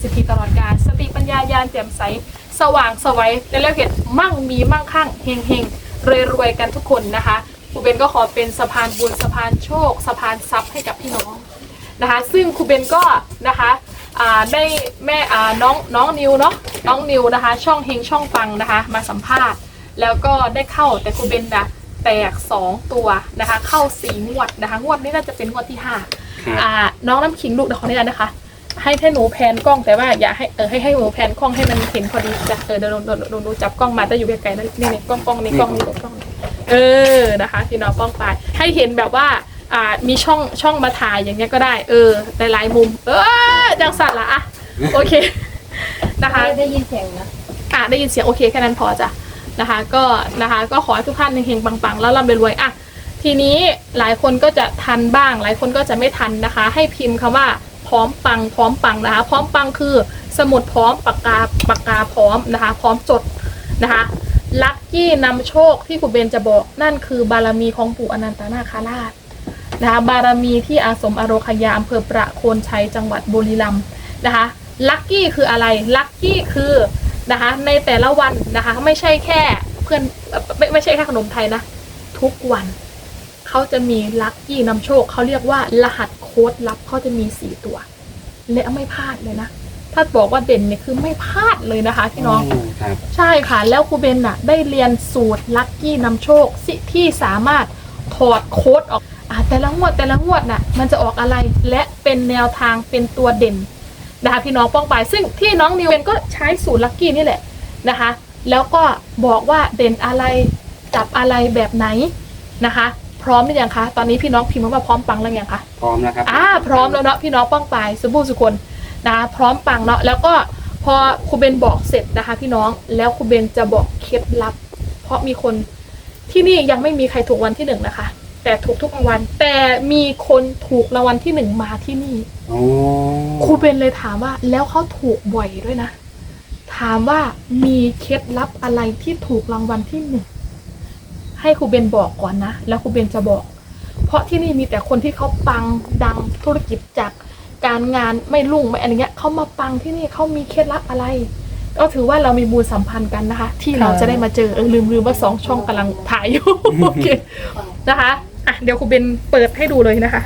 สิทธิตลอดกาลสติปัญญายานแจ่มใส สว่างสวัยและแล้วเห็นมั่งมีมั่งคั่งเฮงเฮงรวยรวยๆกันทุกคนนะคะครูเบนก็ขอเป็นสะพานบุญสะพานโชค สะพานทรัพย์ให้กับพี่น้องนะคะ ซึ่งครูเบนก็นะคะอ่าได้แม่อ่าน้องน้องนิวเนาะน้องนิวนะคะ ช่องเฮงช่องปังนะคะ มาสัมภาษณ์ แล้วก็ได้เข้าแต่ครูเบนนะแตกสองตัวนะคะ เข้าสี่งวดนะคะ งวดนี้น่าจะเป็นงวดที่ห้าครับอ่าน้องน้ำขิงลูกเดี๋ยวขออนุญาตนะคะ ให้ให้หนูแพนกล้องแต่ว่าอย่าให้เออให้ให้หนูแพนกล้องให้มันเห็นพอดีจ้ะเออเดี๋ยวหนูหนูหนูจับกล้องมาแต่อยู่ไกลๆนะนี่นี่กล้องกล้องนี่กล้องนี่กล้องเออนะคะพี่น้องป้องไปให้เห็นแบบว่าอ่ามีช่องช่องมาถ่ายอย่างเงี้ยก็ได้ เออหลายๆมุม เออจังสัตว์ละอะโอเคนะคะได้ยินเสียงนะอะได้ยินเสียงโอเคแค่นั้นพอจ้ะนะคะ ก็นะคะ ก็ขอให้ทุกท่านเฮงปังๆ แล้วร่ำรวยๆอะทีนี้หลายคนก็จะทันบ้าง หลายคนก็จะไม่ทันนะคะ ให้พิมพ์คำว่า ร้อมปังพร้อมปังนะคะ พร้อมปังคือสมุดพร้อมปากกาปากกาพร้อมนะคะ พร้อมจดนะคะลัคกี้นำโชคที่ครูเบนจะบอกนั่นคือบารมีของปู่อนันตนาคาราชนะคะบารมีที่อาสมอโรคยาอำเภอประโคนชัยจังหวัดบุรีรัมย์นะคะลัคกี้คืออะไรลัคกี้คือนะคะในแต่ละวันนะคะไม่ใช่แค่เพื่อนไม่ไม่ใช่แค่ขนมไทยนะ ทุกวันเขาจะมีลัคกี้นำโชคเขาเรียกว่ารหัสโค้ดลับเขาจะมีสี่ตัว และไม่พลาดเลยนะ ถ้าบอกว่าเด่นเนี่ยคือไม่พลาดเลยนะคะพี่น้องมครับใช่ค่ะ แล้วครูเบนน่ะ ได้เรียนสูตรลัคกี้นำโชคสิที่สามารถถอดโค้ดออกอะแต่ละงวดแต่ละงวดน่ะ มันจะออกอะไรและเป็นแนวทางเป็นตัวเด่นนะคะพี่น้องป้องไปซึ่งที่น้องนิวเองก็ใช้สูตรลัคกี้นี่แหละนะคะ แล้วก็บอกว่าเด่นอะไรจับอะไรแบบไหนนะคะ พร้อมหรือยังคะ ตอนนี้พี่น้องพิมพ์มาว่าพร้อมปังแล้วยังคะ พร้อมแล้วครับอ่าพร้อมแล้วเนาะพี่น้องป้องปายสบู่สุคนนะพร้อมปังเนาะแล้วก็พอครูเบนบอกเสร็จนะคะ พี่น้องแล้วครูเบนจะบอกเคล็ดลับ เพราะมีคนที่นี่ยังไม่มีใครถูกรางวันที่หนึ่งนะคะ แต่ถูกทุกรางวัลแต่มีคนถูกรางวัลที่หนึ่งมาที่นี่โอ้ครูเบนเลยถามว่า แล้วเขาถูกบ่อยด้วยนะ ถามว่ามีเคล็ดลับอะไรที่ถูกรางวัลที่หนึ่ง ให้ครูเบนบอกก่อนนะ แล้วครูเบนจะบอก เพราะที่นี่มีแต่คนที่เขาปังดังธุรกิจจากการงานไม่รุ่งไม่อะไรเงี้ยเขามาปังที่นี่เขามีเคล็ดลับอะไร ก็ถือว่าเรามีบูญสัมพันธ์กันนะคะ ที่เราจะได้มาเจอเออลืมลืมว่าสองช่องกำลังถ่ายอยู่โอเคนะคะอะเดี๋ยวครูเบนเปิดให้ดูเลยนะคะ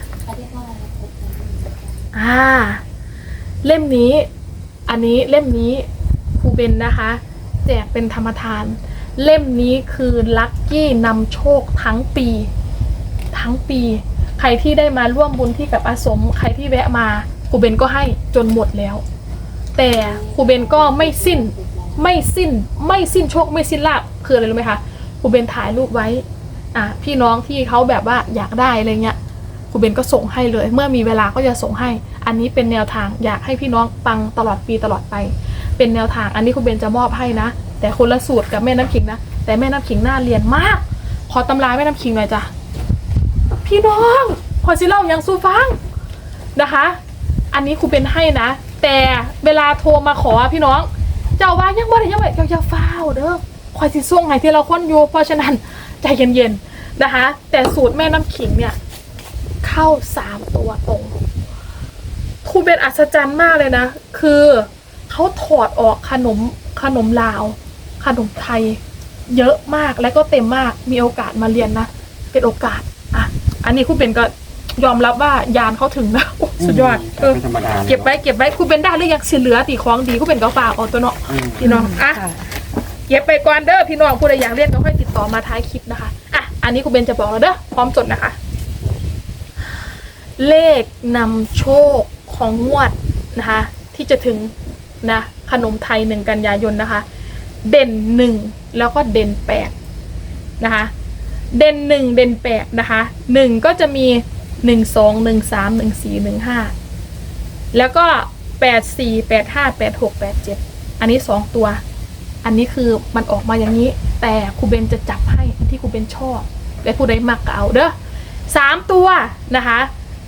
อ่า เล่มนี้ อันนี้เล่มนี้ครูเบนนะคะ แจกเป็นธรรมทาน เล่มนี้คือลัคกี้นำโชคทั้งปี ทั้งปี ใครที่ได้มาร่วมบุญที่กับอาสม ใครที่แวะมาครูเบนก็ให้จนหมดแล้ว แต่ครูเบนก็ไม่สิ้น ไม่สิ้น ไม่สิ้นโชคไม่สิ้นลาบคืออะไรรู้ไหมคะครูเบนถ่ายรูปไว้อะพี่น้องที่เขาแบบว่าอยากได้อะไรเงี้ยครูเบนก็ส่งให้เลย เมื่อมีเวลาก็จะส่งให้ อันนี้เป็นแนวทางอยากให้พี่น้องปังตลอดปีตลอดไป เป็นแนวทางอันนี้ครูเบนจะมอบให้นะ แต่คนละสูตรกับแม่น้ำขิงนะ แต่แม่น้ำขิงน่าเรียนมาก ขอตำราแม่น้ำขิงหน่อยจ้ะ พี่น้องพอสิเล่ายังสู้ฟังนะคะ อันนี้ครูเบนให้นะ แต่เวลาโทรมาขอพี่น้อง เจ้าว่ายังบ่ได้ยังไม่เจ้าจะฟ้าวเด้อคอยสิส่วงให้ที่เราค้นอยู่เพราะฉะนั้นใจเย็นๆนะคะ แต่สูตรแม่น้ำขิงเนี่ย เข้าสามตัวตรงครูเบนอัศจรรย์มากเลยนะ คือเขาถอดออกขนมขนมลาว ขนมไทยเยอะมากและก็เต็มมากมีโอกาสมาเรียนนะเป็นโอกาสอะอันนี้ครูเบนก็ยอมรับว่ายานเขาถึงนะโอ้สุดยอดเออไม่ธรรมดาลยเก็บไว้เก็บไว้ครูเบนได้หรือยังสิเหลือตีของดีครูเบนก็ฝากเอาตัวเนาะอืม พี่น้องอะเก็บไปก่อนเด้อพี่น้องผู้ใดอยากเรียนก็ค่อยติดต่อมาท้ายคลิปนะคะ อะ อันนี้ครูเบนจะบอกแล้วเด้อพร้อมจดนะคะ เลขนำโชคของงวดนะคะ ที่จะถึงนะขนมไทยหนึ่งกันยายนนะคะ เด่นหนึ่งแล้วก็เด่นแปดนะคะ เด่นหนึ่งเด่นแปดนะคะหนึ่งก็จะมีหนึ่งสองหนึ่งสามหนึ่งสี่หนึ่งห้าแล้วก็แปดสี่แปดห้าแปดหกแปดเจ็ดอันนี้สองตัว อันนี้คือมันออกมาอย่างนี้ แต่ครูเบนจะจับให้ที่ครูเบนชอบและผู้ใดมักก็เอาเด้อสามตัวนะคะ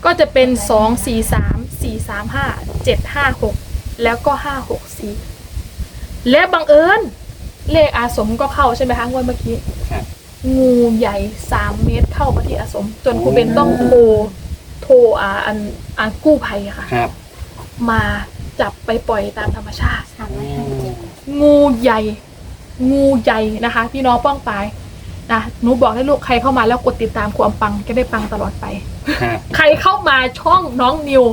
ก็จะเป็นสองสี่สามสี่สามห้าเจ็ดห้าหกแล้วก็ห้าหกสี่และบังเอิญ เลขอาสมก็เข้าใช่ไหมคะงวดเมื่อกี้ครับ งูใหญ่สามเมตรเข้ามาที่อาสม จนครูเบนต้องโทรโทรอ่าอันอันกู้ภัยอะค่ะ ครับมาจับไปปล่อยตามธรรมชาติ ทำให้ให้จริงงูใหญ่ งูใหญ่นะคะ พี่น้องป้องปายนะหนูบอกให้ลูกใครเข้ามาแล้วกดติดตามความปังจะได้ปังตลอดไป ครับใครเข้ามาช่องน้องนิว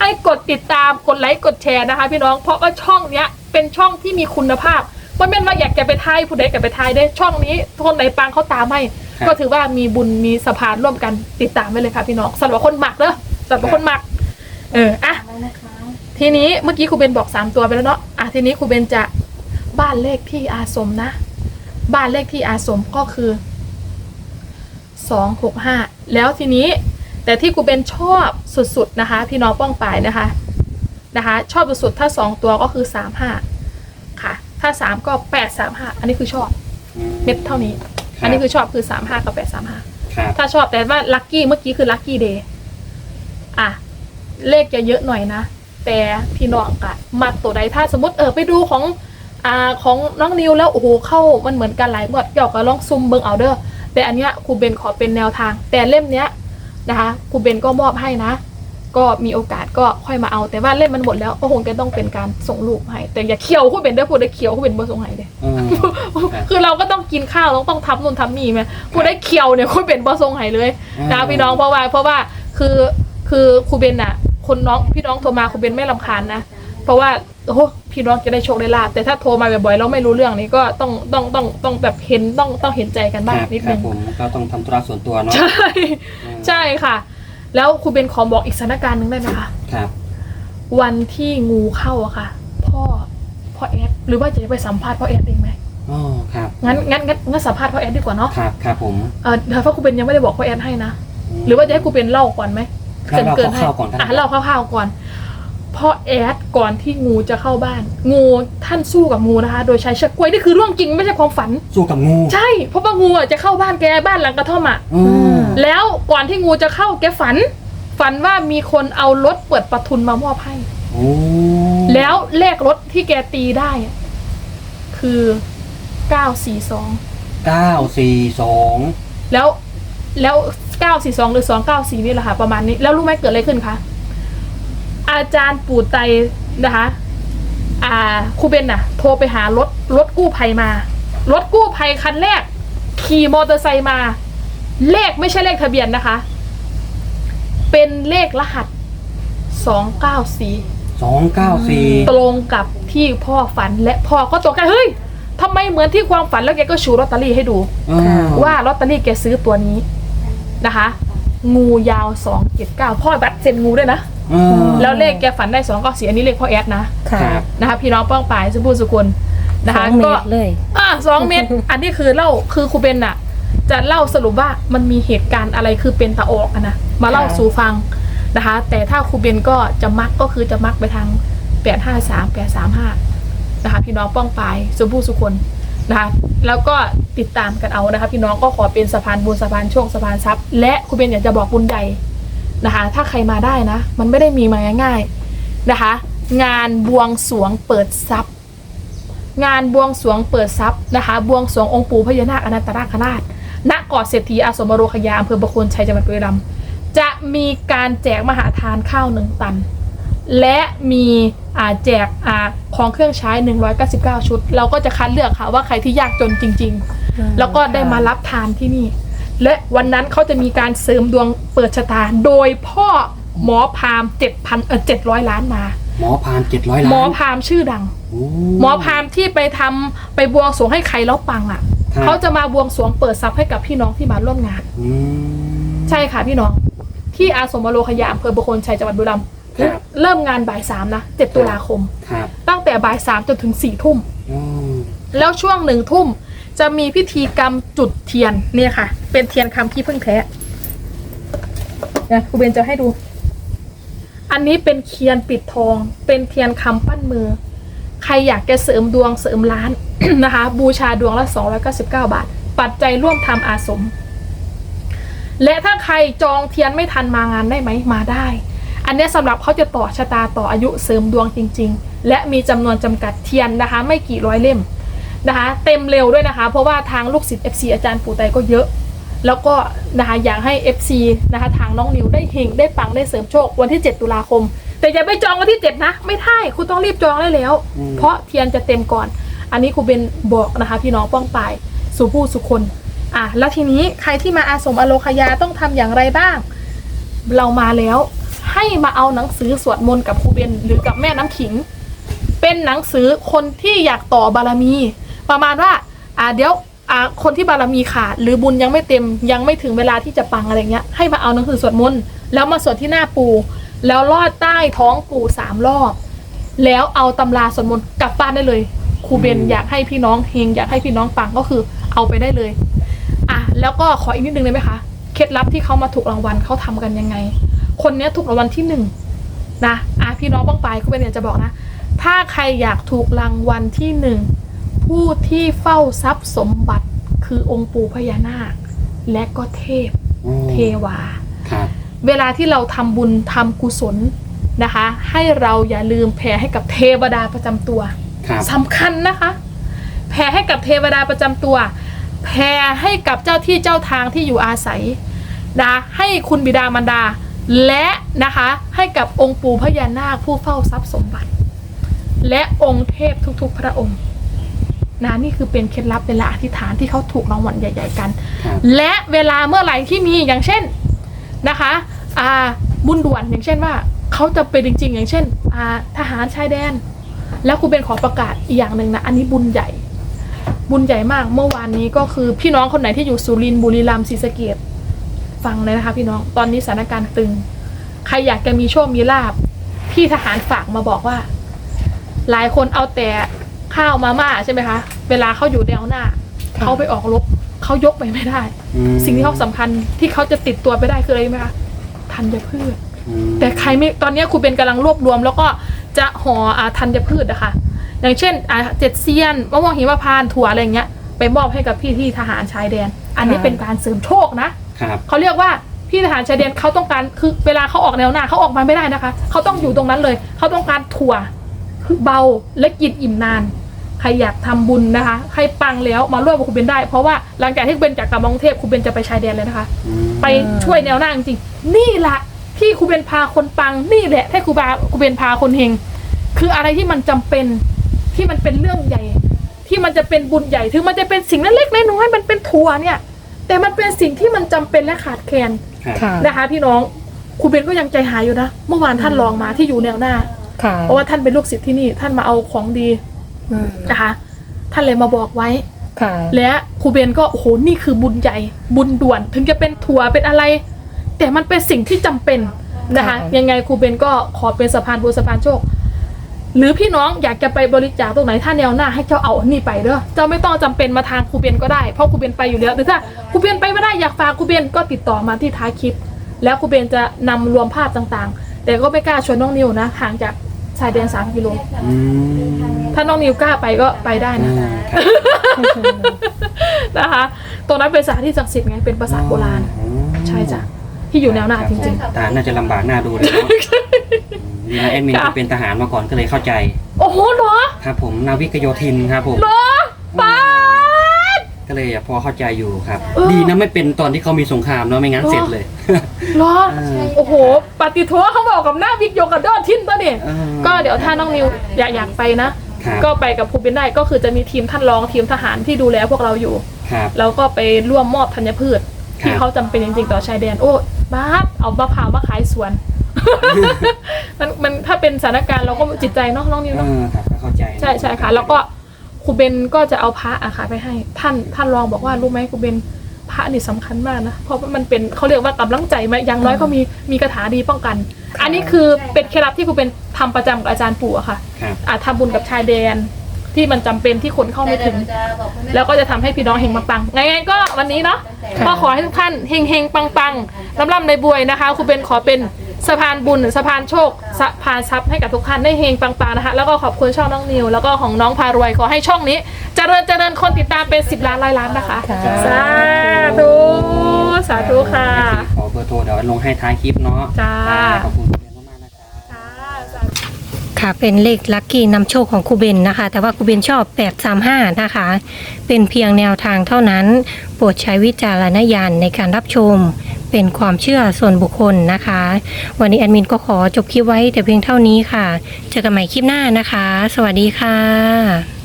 ให้กดติดตามกดไลค์กดแชร์นะคะ พี่น้องเพราะว่าช่องเนี้ยเป็นช่องที่มีคุณภาพ มันเป็นว่าอยากจะไปทายผู้ใดกับไปทายได้ช่องนี้คนไหนปังเขาตามให้ครับ ก็ถือว่ามีบุญมีสะพานร่วมกันติดตามไว้เลยค่ะพี่น้องสำหรับคนหมักเนอะสำหรับคนหมัก เอออะ แล้วนะคะทีนี้เมื่อกี้ครูเบนบอกสามตัวไปแล้วเนาะ อะทีนี้ครูเบนจะบ้านเลขที่อาสมนะ บ้านเลขที่อาสมก็คือสองหกห้าแล้วทีนี้ แต่ที่ครูเบนชอบสุดๆนะคะ พี่น้องป้องปายนะคะ นะคะ ชอบสุดๆถ้าสองตัวก็คือสามห้าค่ะ ถ้าสามก็แปดสามห้าอันนี้คือชอบอืเม็ดเท่านี้ อันนี้คือชอบคือสามห้ากับแปดสามห้าครับถ้าชอบแต่ว่าลัคกี้เมื่อกี้คือลัคกี้เดย์อะเลขจะเยอะหน่อยนะ แต่พี่น้องกะมักตัวใดถ้าสมมติเออไปดูของอ่าของน้องนิวแล้วโอ้โหเข้ามันเหมือนกันหลายงวดเกี่ยวกับลองซุ่มเบิงเอาเด้อแต่อันเนี้ยครูเบนขอเป็นแนวทาง แต่เล่มเนี้ยนะคะครูเบนก็มอบให้นะ ก็มีโอกาสก็ค่อยมาเอาแต่ว่าเล่มมันหมดแล้วก็คงจะต้องเป็นการส่งรูปให้ แต่อย่าเคี่ยวครูเบนได้อพูดได้เคี่ยวครูเบนบ่ส่งให้เด้อืมคือเราก็ต้องกินข้าวต้องต้องทำนู่นทำนี่ไหมครูได้เคียวเนี่ยครูเป็นบอทรงไหเลยนะพี่น้องเพราะว่าเพราะว่าคือคือครูเบนอะคนน้องพี่น้องโทรมาครูเบนไม่ลำคาญนะเพราะว่าโอ้โหพี่น้องจะได้โชคได้ลาบแต่ถ้าโทรมาบ่อยๆแล้วไม่รู้เรื่องนี้ก็ต้องต้องต้องต้องแบบเห็นต้องต้องเห็นใจกันคบ้างรับนิดครันึบงผมก็ต้องทำธุระส่วนตัวเนาะใช่อืมใช่ค่ะ แล้วครูเบนขอบอกอีกสถานการณ์หนึ่งได้ไหมคะ ครับ วันที่งูเข้าอะค่ะ พ่อพ่อแอดหรือว่าจะไปสัมภาษณ์พ่อแอดเองไหมอ๋อ ครับ งั้นงั้นงั้นงั้นสัมภาษณ์พ่อแอดดีกว่าเนาะครับ ครับผมเออเดี๋ยวเพราะครูเบนยังไม่ได้บอกพ่อแอนให้นะ หรือว่าจะให้ครูเบนเล่าก่อนไหมเราเราเกินๆให้เข้าๆก่อนก็ได้อะเล่าคร่าวๆก่อน พ่อแอดก่อนที่งูจะเข้าบ้าน งูท่านสู้กับงูนะคะ โดยใช้เชือกกล้วยนี่คือเรื่องจริงไม่ใช่ความฝัน สู้กับงูใช่เพราะว่างูอะจะเข้าบ้านแกบ้านหลังกระท่อมอะอืมแล้วก่อนที่งูจะเข้าแกฝัน ฝันว่ามีคนเอารถเปิดประทุนมามอบให้ โอ้แล้วเลขรถที่แกตีได้อะคือเก้าสี่สองเก้าสี่สองแล้วแล้วเก้าสี่สองหรือสองเก้าสี่นี่แหละค่ะประมาณนี้ แล้วรู้ไหมเกิดอะไรขึ้นคะ อาจารย์ปู่ไตนะคะ อ่าครูเบนน่ะ โทรไปหารถรถกู้ภัยมา รถกู้ภัยคันแรก ขี่มอเตอร์ไซค์มา เลขไม่ใช่เลขทะเบียนนะคะ เป็นเลขรหัสสองเก้าสี่สองเก้าสี่ตรงกับที่พ่อฝันและพ่อก็ตกใจเฮ้ยทำไมเหมือนที่ความฝันแล้วแกก็ชูลอตเตอรี่ให้ดู ว่าลอตเตอรี่แกซื้อตัวนี้นะคะ งูยาวสองเจ็ดเก้าพ่อบัตรเซ็นงูด้วยนะ แล้วเลขแกฝันได้สองก็สีอันนี้เลขพ่อแอดนะค่ะครับ นะคะพี่น้องป้องปายสุภูสุกุลนะสอคะงเมก็ ตรเลย อ่าสองเมตรอันนี้คือเล่าคือครูเบนน่ะ จะเล่าสรุปว่ามันมีเหตุการณ์อะไรคือเป็นตะออกอะนะมาเล่าสู่ฟังนะคะ แต่ถ้าครูเบนก็จะมักก็คือจะมักไปทางแปดห้าสามแปดสามห้านะคะ พี่น้องป้องปายสุภูสุคนนะคะแล้วก็ติดตามกันเอานะคะ พี่น้องก็ขอเป็นสะพานบุญสะพานโชคสะพานทรัพย์และครูเบนอยากจะบอกบุญใหญ่ นะคะ ถ้าใครมาได้นะ มันไม่ได้มีมาง่ายๆนะคะ งานบวงสวงเปิดทรัพย์ งานบวงสวงเปิดทรัพย์นะคะ บวงสวงองค์ปู่พญานาคอนันตนาคราชณเกาะเศรษฐีอาสมโรคยาอำเภอประโคนชัยจังหวัดบุรีรัมย์จะมีการแจกมหาทานข้าวหนึ่งตัน และมีแจกอของเครื่องใช้ 199 ชุด เราก็จะคัดเลือกค่ะว่าใครที่ยากจนจริง ๆ แล้วก็ได้มารับทานที่นี่ และวันนั้นเขาจะมีการเสริมดวงเปิดชะตา โดยพ่อหมอพราหมณ์7,000เออ700ล้านมา หมอพานเจ็ดร้อยล้านหมอพราหมณ์ชื่อดัง โอ้หมอพราหมณ์ที่ไปทำไปบวงสรวงให้ใครแล้วปังอะครับเขาจะมาบวงสรวงเปิดทรัพย์ให้กับพี่น้องที่มาร่วมงาน อืม ใช่ค่ะพี่น้อง ที่อาสมโลคยาอำเภอบุคคลชัยจังหวัดบุรีรัมย์ครับ เริ่มงานบ่ายสามนะเจ็ดตุลาคม ครับตั้งแต่บ่ายสามจนถึงสี่ทุ่ม อืมแล้วช่วงหนึ่งทุ่ม จะมีพิธีกรรมจุดเทียนเนี่ยค่ะ เป็นเทียนคำขี้พึ่งแท้นะครูเบนจะให้ดู อันนี้เป็นเทียนปิดทอง เป็นเทียนคำปั้นมือ ใครอยากจะเสริมดวงเสริมล้านนะคะ บูชาดวงละ299 บาท ปัจจัยร่วมทำอาสม และถ้าใครจองเทียนไม่ทันมางานได้ไหมมาได้ อันนี้ยสำหรับเขาจะต่อชะตาต่ออายุเสริมดวงจริง ๆ และมีจำนวนจำกัดเทียนนะคะ ไม่กี่ร้อยเล่ม นะคะ เต็มเร็วด้วยนะคะ เพราะว่าทางลูกศิษย์ FC อาจารย์ปู่ไตก็เยอะ แล้วก็นะคะอยากให้ FC นะคะ ทางน้องนิวได้เฮงได้ปังได้เสริมโชควันที่ 7 ตุลาคม แต่อย่าไปจองวันที่เจ็ดนะ ไม่ได้คุณต้องรีบจองได้แล้ว อืม เพราะเทียนจะเต็มก่อน อันนี้ครูเบนบอกนะคะ พี่น้องป้องปายสู่ผู้สุคนอะแล้วทีนี้ใครที่มาอาสมอโลคยาต้องทำอย่างไรบ้าง เรามาแล้วให้มาเอาหนังสือสวดมนต์กับครูเบนหรือกับแม่น้ำขิง เป็นหนังสือคนที่อยากต่อบารมี ประมาณว่า อ่าเดี๋ยวอ่าคนที่บารมีขาดหรือบุญยังไม่เต็มยังไม่ถึงเวลาที่จะปังอะไรเงี้ยให้มาเอาหนังสือสวดมนต์แล้วมาสวดที่หน้าปู แล้วลอดใต้ท้องปูสามรอบแล้วเอาตำราสวดมนต์กลับบ้านได้เลยครูเบนอยากให้พี่น้องเฮงอยากให้พี่น้องปังก็คือเอาไปได้เลย อะแล้วก็ขออีกนิดนึงได้ไหมคะเคล็ดลับที่เขามาถูกรางวัลเขาทำกันยังไง คนเนี้ยถูกรางวัลที่หนึ่งนะอะพี่น้องบ้างไปครูเบนอยากจะบอกนะ ถ้าใครอยากถูกรางวัลที่หนึ่ง ผู้ที่เฝ้าทรัพย์สมบัติคือองค์ปู่พญานาค และก็เทพโอ้เทวา ครับ เวลาที่เราทำบุญทำกุศลนะคะ ให้เราอย่าลืมแผ่ให้กับเทวดาประจำตัวครับ สำคัญนะคะ แผ่ให้กับเทวดาประจำตัว แผ่ให้กับเจ้าที่เจ้าทางที่อยู่อาศัยนะให้คุณบิดามารดา และนะคะให้กับองค์ปู่พญานาคผู้เฝ้าทรัพย์สมบัติ และองค์เทพทุกๆ พระองค์ นะนี่คือเป็นเคล็ดลับเวลาอธิษฐานที่เขาถูกรางวัลใหญ่ ๆ กันครับและเวลาเมื่อไหร่ที่มีอย่างเช่นนะคะอ่าบุญด่วนอย่างเช่นว่าเขาจะเป็นจริง ๆ อย่างเช่นอ่าทหารชายแดน แล้วครูเป็นขอประกาศอีกอย่างหนึ่งนะอันนี้บุญใหญ่ บุญใหญ่มากเมื่อวานนี้ก็คือพี่น้องคนไหนที่อยู่สุรินทร์บุรีรัมย์ศรีสะเกดฟังเลยนะคะ พี่น้องตอนนี้สถานการณ์ตึง ใครอยากจะมีโชคมีลาบพี่ทหารฝากมาบอกว่า หลายคนเอาแต่ ข้าวมาม่าใช่ไหมคะ เวลาเขาอยู่แนวหน้า เขาไปออกรบเขายกไปไม่ได้ อืมสิ่งที่เขาสำคัญที่เขาจะติดตัวไปได้คืออะไรรู้ไหมคะธัญพืช อืมแต่ใครไม่ตอนนี้ครูเป็นกำลังรวบรวม แล้วก็จะห่ออาธัญพืชนะคะอย่างเช่นอ่าเจ็ดเซียนมะม่วงหิมพานต์ถั่วอะไรอย่างเงี้ยไปมอบให้กับพี่ที่ทหารชายแดน อันนี้ค่ะ เป็นการเสริมโชคนะครับ เขาเรียกว่าพี่ทหารชายแดนเขาต้องการคือเวลาเขาออกแนวหน้าเขาออกมาไม่ได้นะคะเขาต้องอยู่ตรงนั้นเลยเขาต้องการถั่วคือเบาและกินอิ่มนาน ใครอยากทำบุญนะคะใครปังแล้วมาร่วมกับครูเบนได้ เพราะว่าหลังจากที่ครูเบนจากกลับมากรุงเทพครูเบนจะไปชายแดนเลยนะคะอืมไปช่วยแนวหน้าจริงๆนี่แหละที่ครูเบนพาคนปังนี่แหละที่ครูบาครูเบนพาคนเฮงคืออะไรที่มันจำเป็นที่มันเป็นเรื่องใหญ่ ที่มันจะเป็นบุญใหญ่ถึงมันจะเป็นสิ่งเล็กๆน้อยๆมันเป็นทัวร์เนี่ย แต่มันเป็นสิ่งที่มันจำเป็นและขาดแคลนครับค่ะนะคะพี่น้องครูเบนก็ยังใจหายอยู่นะ เมื่อวานท่านลองมาที่อยู่แนวหน้าค่ะเพราะว่าท่านเป็นลูกศิษย์ที่นี่ ท่านมาเอาของดี อืมนะคะท่านเลยมาบอกไว้ ค่ะและครูเบนก็โอ้โหนี่คือบุญใหญ่บุญด่วน ถึงจะเป็นถั่วเป็นอะไร แต่มันเป็นสิ่งที่จำเป็นนะคะค่ะยังไงครูเบนก็ขอเป็นสะพานบุญสะพานโชค หรือพี่น้องอยากจะไปบริจาคตรงไหนถ้าแนวหน้าให้เจ้าเอาอันนี่ไปเด้อเจ้าไม่ต้องจำเป็นมาทางครูเบนก็ได้เพราะครูเบนไปอยู่แล้วหรือถ้าครูเบนไปไม่ได้อยากฝากครูเบนก็ติดต่อมาที่ท้ายคลิป แล้วครูเบนจะนำรวมภาพต่างๆ แต่ก็ไม่กล้าชวนน้องนิวนะห่างจาก ชายแดนสามกิโลอืมถ้าน้องนิวกล้าไปก็ไปได้อืนะมครับนะคะ ตรงนั้นเป็นสถานที่ศักดิ์สิทธิ์ไง เป็นปราสาทโบราณ อ๋อใช่จ้ะ ที่อยู่แนวหน้าจริงตาน่าจะลำบากหน้าดูเลยเนาะดีนะแอดมินก็เป็นทหารมาก่อนก็เลยเข้าใจ ๆ โอ้โหเหรอครับผมนาวิกโยธินครับผม เหรอป้าด ก็เลยพอเข้าใจอยู่ครับ เออ ดีนะไม่เป็นตอนที่เขามีสงครามเนาะไม่งั้นเหรอเสร็จเลย เหรอเออโอ้โห ปฏิโทเขาบอกกับหน้าวิกโยกับดอดทินตัวเนี่ยเออก็เดี๋ยวถ้าน้องนิวอยากอยากไปนะ ครับ ก็ไปกับภูบินได้ก็คือจะมีทีมท่านรองทีมทหารที่ดูแลพวกเราอยู่ ครับ แล้วก็ไปร่วมมอบธัญพืช ครับ ที่เขาจำเป็นจริงๆต่อชายแดน โอ้บ้าดเอามะพร้าวมาขายสวน มันมันถ้าเป็นสถานการณ์เราก็จิตใจเนาะน้องนิวเอเนาะอครับก็เข้าใจนะใช่ใช่ค่ะ แล้วก็ ครูเบนก็จะเอาพระอะค่ะไปให้ ท่านท่านรองบอกว่ารู้ไหมครูเบนพระนี่สำคัญมากนะเพราะว่ามันเป็นเขาเรียกว่ากำลังใจมาอย่างน้อยก็มีมีคาถาดีป้องกัน อันนี้คือเป็นเคล็ดลับที่ครูเบนทำประจำกับอาจารย์ปู่อะค่ะครับอาทำบุญกับชายแดนที่มันจำเป็นที่คนเข้าไม่ถึง แล้วก็จะทำให้พี่น้องเฮงปังๆไงๆก็วันนี้เนาะค่ะก็ขอให้ทุกท่านเฮงเฮงๆปังๆร่ำร่ำในบวยนะคะครูเบนขอเป็น สะพานบุญสะพานโชคสะพานทรัพย์ให้กับทุกท่านได้เฮงปังๆนะคะแล้วก็ขอบคุณช่องน้องนิว แล้วก็ของน้องพารวยขอให้ช่องนี้เจริญเจริญคนติดตามเป็น 10 ล้านร้อยล้านนะคะค่ะสาธุสาธุค่ะ ขอเบอร์โทรเดี๋ยวลงให้ท้ายคลิปเนาะจ้า ขอบคุณคุณเรียนมากๆนะครับจ้าสาธุค่ะเป็นเลขลัคกี้นำโชคของครูเบนนะคะ แต่ว่าครูเบนชอบ 835 นะคะ เป็นเพียงแนวทางเท่านั้น โปรดใช้วิจารณญาณในการรับชม เป็นความเชื่อส่วนบุคคลนะคะ วันนี้แอดมินก็ขอจบคลิปไว้แต่เพียงเท่านี้ค่ะ เจอกันใหม่คลิปหน้านะคะ สวัสดีค่ะ